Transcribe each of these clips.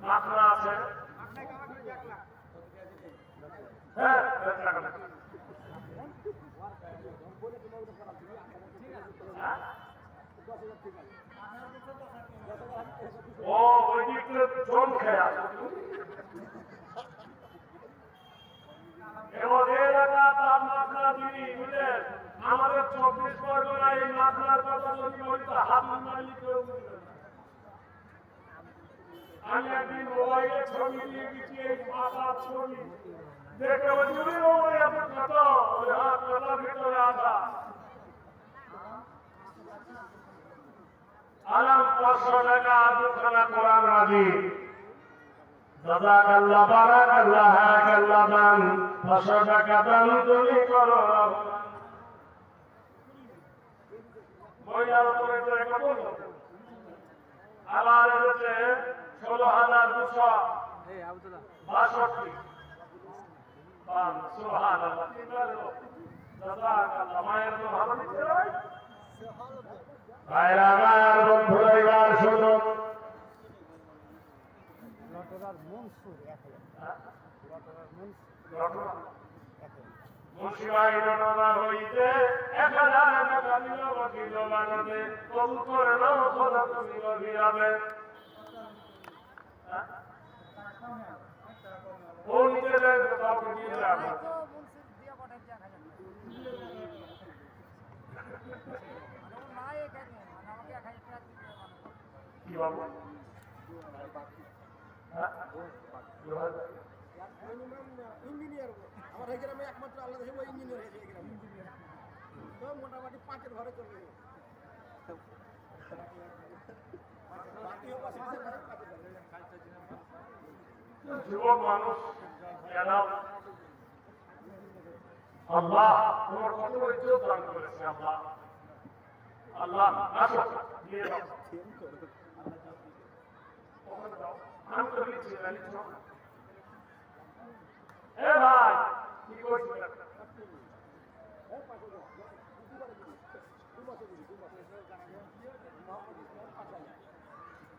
মাখনা আছে হ্যাঁ টাকা। হ্যাঁ? ও, ওই এবং এলাকা তার মাখনা যিনি বুঝলেন আমাদের চব্বিশ পরগনা এই মাখনার কথা যদি তো হাত মালি কেউ বুঝবে না। আমি একদিন মোবাইলে ছবি দিয়ে গেছি এই পাতার ছবি। দেখে ওই জন্য ওই এত কত ওই হাত কতার ভিতরে আধা আলাম পাঁচশো টাকা, দুখানা কোরআন রাজি। দাদা কাল্লা বারা কাল্লা হ্যাঁ ষোলো হাজার দুশো বাষট্টি। বন্ধুরা এবার শুনো লটরার মনসুর এক হাজার। লটরার মনসুর মুসিবাই রণনা হইতে এক হাজার টাকা দিল বকিল বানতে কবু করে খোদা তুমি গভীরাবে ও নিচে দেয় তো কাউকে দিয়ে রাখো তো মনসুর দিয়ে পাঠাচ্ছে এক হাজার মানে ও নাই এখানে মানে আমাকে এক হাজার টাকা দিতে মানে কি বাবু? হ্যাঁ? ইঞ্জিনিয়ার আমার এই গ্রামে একমাত্র আল্লাহ দেবে ইঞ্জিনিয়ার মোটামুটি পাঁচের ঘরে চলে গেছে বাকি পাশে পাঁচের ঘরে যুবক মানুষ আল্লাহ তোমার কত ইজ্জত দান করেছে আল্লাহ আল্লাহ আসো দিয়ে দাও। আমি তো লিখছি না, লিখছো না। এ ভাই কি করছিস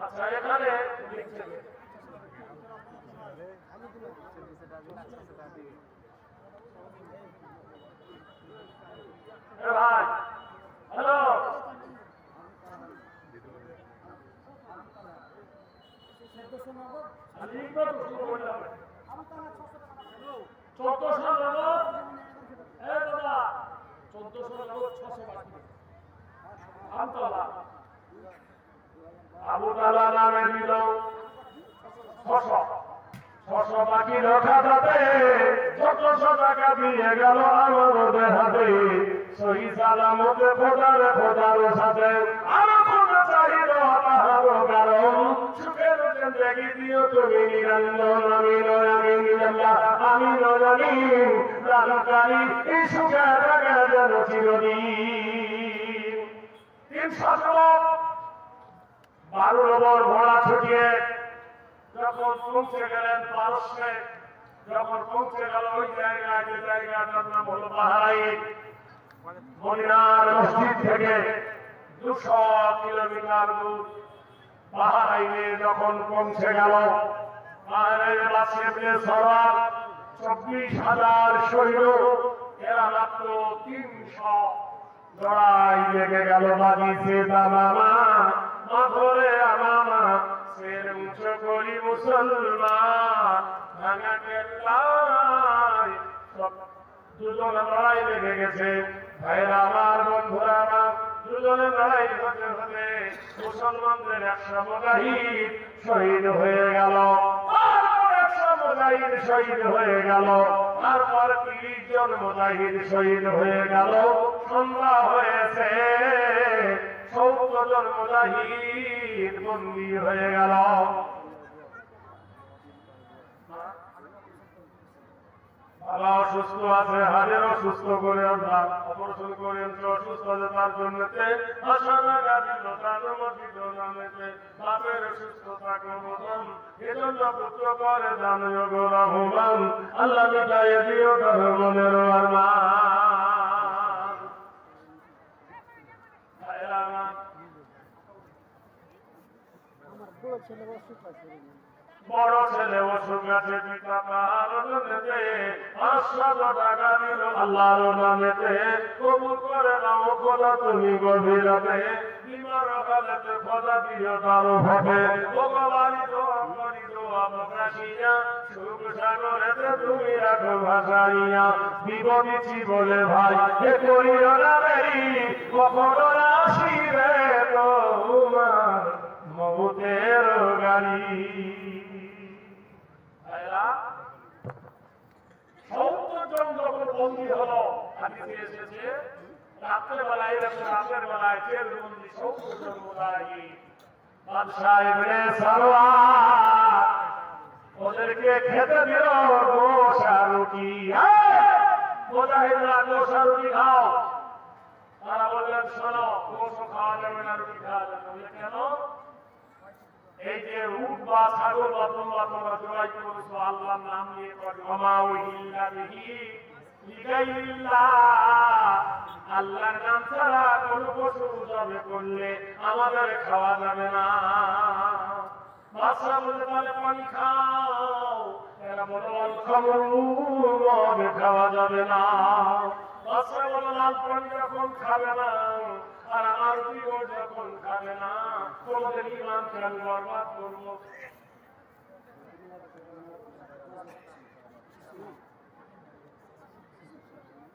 আচ্ছা এখানে ভাই হ্যালো। আমি তো আমার ছশো টাকা হ্যালো চোদ্দশো নগদ এ দাদা চোদ্দশো নগদ ছশো বাকি আমতলা আবু তালা নামে দিল ছশো ছশো বাকি রখাতে চোদ্দশো টাকা দিয়ে গেল আমার হাতে। সহি সালামতে খোদার খোদার সাথে আরও খোদা চাহিল আল্লাহর কারণ। সুখের জিন্দগি দিও তুমি নিরঞ্জন আমি নয়ামি চিরদিন বারো নম্বর ঘোড়া ছুটিয়ে যখন পৌঁছে গেলেন পারস্যে, যখন পৌঁছে গেল ওই জায়গায়, যে জায়গাটার নাম হলো বাহারাইন মদিনার মসজিদ থেকে দুশো কিলোমিটার দূর বাহারাইনে যখন পৌঁছে গেল বাহারাইনে বাসিয়ে সরাব চব্বিশ হাজার সৈন্য, এরা মাত্র তিনশো লড়াই লেগে গেল বাগিছে দামামা মাথরে আমামা মুসলমান। ভাঙা কেল্লায় সব দুজনে লড়াই লেগে গেছে। আমার বন্ধুরা আমার দুজনে লড়াই হতে হতে মুসলমানদের একশো শহীদ হয়ে গেল। মুজাহিদ শহীদ হয়ে গেল। তারপর তিরিশ জন মুজাহিদ শহীদ হয়ে গেল। সন্ধ্যা হয়েছে সত্তর জন মুজাহিদ বন্দী হয়ে গেল। বাবা অসুস্থ আছে, হাজার অসুস্থ করে আনলাম অপারেশন করে অসুস্থ তার জন্য নামেতে বাপের সুস্থতা কমন এজন্য পুত্র করে জানিও গো রহমান আল্লাহ মিটাই দিও তার মনের আরমান বড় ছেলে অসুখ আছে পিতা তার জন্যতে পাঁচশত টাকা দিল আল্লাহর নামেতে, কবুল করে নাও খোদা তুমি গভীরতে। কালেতে খোদা দিও তার ভাবে ভগবানি তো করি তো আপনাশিয়া সুখ সাগরেতে তুমি রাখো ভাসাইয়া। বিপদিছি বলে, ভাই, এ করিও না দেরি, কখনো আসিবে তোমার মমতের গাড়ি। সত্তর জন যখন বন্দী হলো, হাদিসে এসেছে রাত্রে বেলায় এরকম রাতের বেলায় জেল বন্দী সত্তর জন মুজাহিদ বাদশাহ ইবনে ওদেরকে খেতে দিল গোসা রুটি মুজাহিদরা গোসা রুটি খাও। তারা বললেন, শোনো না, রুটি খাওয়া যাবে এই যে উট বা ছাগল তোমরা তোমরা জোড়াই করেছ নাম নিয়ে লিগাইরিল্লাহ আল্লাহর নাম ছাড়া কোন পশু জবে করলে আমাদের খাওয়া যাবে না। বাদশাহ বলে, তাহলে পানি খাও। খাওয়া যাবে না। বাদশাহ বলে, লাল পানি যখন খাবে না, আর আমার যখন খাবে না, তোমাদের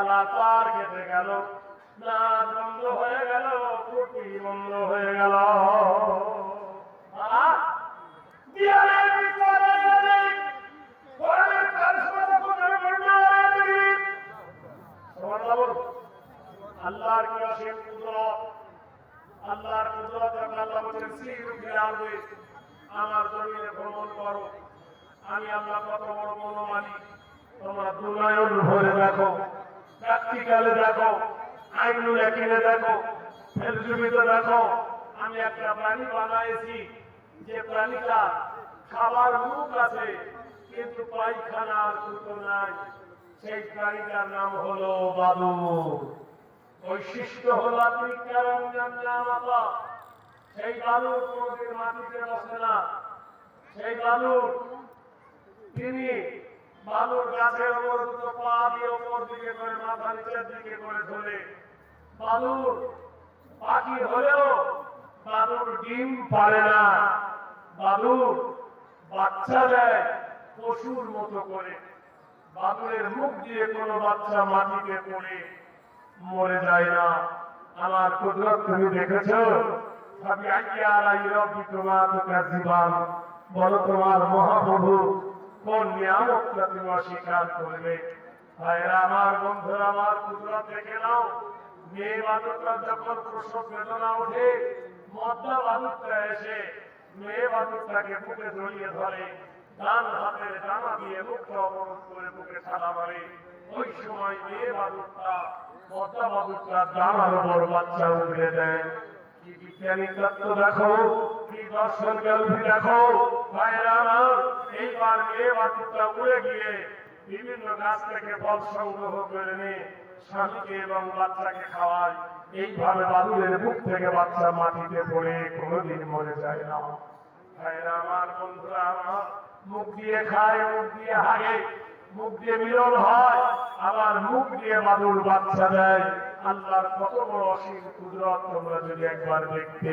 বেহালা তার কেটে গেল। হয়ে গেল কুটি বন্ধ হয়ে গেল। আমার ভ্রমণ করো। আমি আল্লাহ কত বড় মনোমানী। তোমরা দুনয়ন ভরে দেখো। প্র্যাকটিক্যালে দেখো আইনুল একিনে দেখো ফেলজুমিতে দেখো। আমি একটা প্রাণী বানাইছি, যে প্রাণীটা খাবার মুখ আছে, কিন্তু পায়খানার দুটো নাই। সেই প্রাণীটার নাম হলো বাদুর। বৈশিষ্ট্য হলো আপনি কেমন জান্নামাতা সেই বালুর কোনদিন মাটিতে বসে না। সেই বালুর তিনি বালুর গাছের দুটো পা দিয়ে উপর দিকে করে, মাথা নিচের দিকে করে ধরে বালুর পাখি হলেও বালুর ডিম পারে না। বালুর বাচ্চা দেয় পশুর মতো করে। বাদুরের মুখ দিয়ে কোনো বাচ্চা মাটিতে পড়ে, মরে যায় না। আমার কুদরত, তুমি দেখেছ? আমি আজকে আলাই রবি তোমার জীবন বলো তোমার মহাপ্রভু কোন তুমি অস্বীকার করবে। ভাইরা আমার বন্ধুরা, আমার নাও। মেয়ে যখন প্রসব বেদনা ওঠে এসে মেয়ে বুকে জড়িয়ে ধরে, ডান ডানা দিয়ে মুখটা অবরোধ করে বুকে মারে। ওই সময় মেয়ে বাদুরটা মদ্দা বাদুরটা ডানার বাচ্চা উঠে দেয়। কি বিজ্ঞানী তত্ত্ব দেখো? বিভিন্ন গাছ থেকে এবং বাচ্চাকে এইভাবে মুখ থেকে বাচ্চা মাটিতে পড়ে, কোনোদিন মরে যায় না। ভাইরা আমার, বন্ধুরা আমার, মুখ দিয়ে খায়, মুখ দিয়ে হাগে, মুখ দিয়ে মিলন হয়, আবার মুখ দিয়ে বাদুর বাচ্চা দেয়। আল্লাহর কত বড় অসীম কুদরত তোমরা যদি একবার দেখতে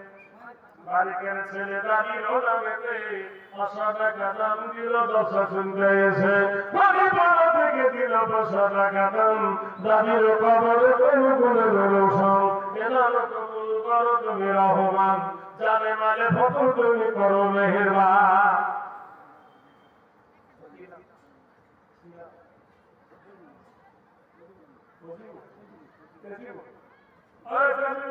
বালিকের ছেলে দাদির নামেতে পাঁচশো টাকা দাম দিল, দশ শুনতে এসে। ধনী পাড়া থেকে দিল পাঁচশো টাকা দাদির কবরে কোনো গুণে রোশন এনার কবুল করো তুমি রহমান। জানে মানে ফটো তুমি করো মেহেরবান। আরে তুমি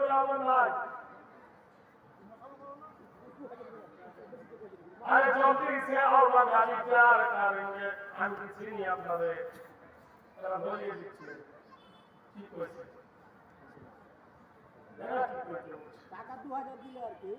আমার নাই আরে জলদি সে আর চার কারণে আমি চিনি আপনাদের তারা বলিয়ে দিচ্ছে। কি করেছে। এরা কি করেছে। টাকা দু হাজার দিলে আর কি।